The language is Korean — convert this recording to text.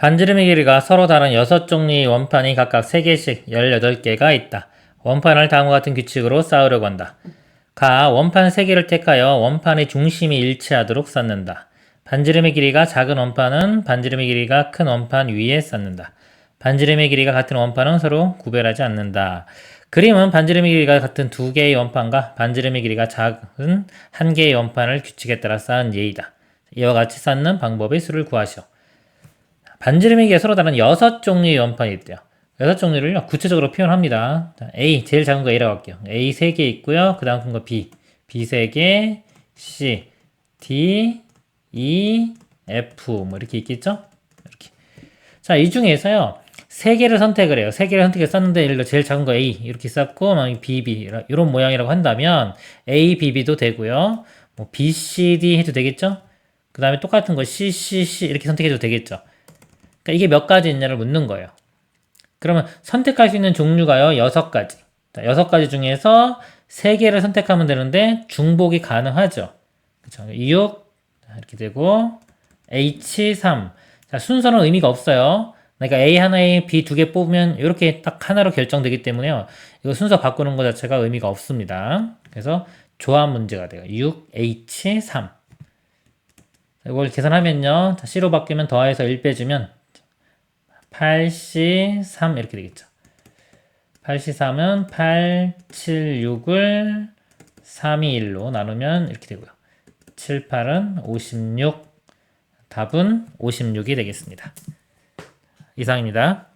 반지름의 길이가 서로 다른 6종류의 원판이 각각 3개씩 18개가 있다. 원판을 다음과 같은 규칙으로 쌓으려고 한다. 가 원판 3개를 택하여 원판의 중심이 일치하도록 쌓는다. 반지름의 길이가 작은 원판은 반지름의 길이가 큰 원판 위에 쌓는다. 반지름의 길이가 같은 원판은 서로 구별하지 않는다. 그림은 반지름의 길이가 같은 두 개의 원판과 반지름의 길이가 작은 한 개의 원판을 규칙에 따라 쌓은 예이다. 이와 같이 쌓는 방법의 수를 구하시오. 길이가 서로 다른 여섯 종류의 원판이 있대요. 여섯 종류를요, 구체적으로 표현합니다. 자, A, 제일 작은 거 A라고 할게요. A 세 개 있고요. 그 다음 큰 거 B. B 세 개, C, D, E, F. 뭐 이렇게 있겠죠? 이렇게. 자, 이 중에서요, 세 개를 선택을 해요. 세 개를 선택해서 썼는데, 예를 들어 제일 작은 거 A. 이렇게 썼고, 막 B, B. 이런 모양이라고 한다면, A, B, B도 되고요. 뭐 B, C, D 해도 되겠죠? 그 다음에 똑같은 거 C, C, C 이렇게 선택해도 되겠죠? 그러니까 이게 몇 가지 있냐를 묻는 거예요. 그러면 선택할 수 있는 종류가요, 여섯 가지. 자, 여섯 가지 중에서 세 개를 선택하면 되는데 중복이 가능하죠. 그쵸. 6, 이렇게 되고, H3. 자, 순서는 의미가 없어요. 그러니까 A 하나에 B 두 개 뽑으면 이렇게 딱 하나로 결정되기 때문에요. 이거 순서 바꾸는 것 자체가 의미가 없습니다. 그래서 조합 문제가 돼요. 6H3. 이걸 계산하면요. 자, C로 바뀌면 더해서 1 빼주면 8C3 이렇게 되겠죠. 8C3은 8, 7, 6을 3, 2, 1로 나누면 이렇게 되고요. 7, 8은 56. 답은 56이 되겠습니다. 이상입니다.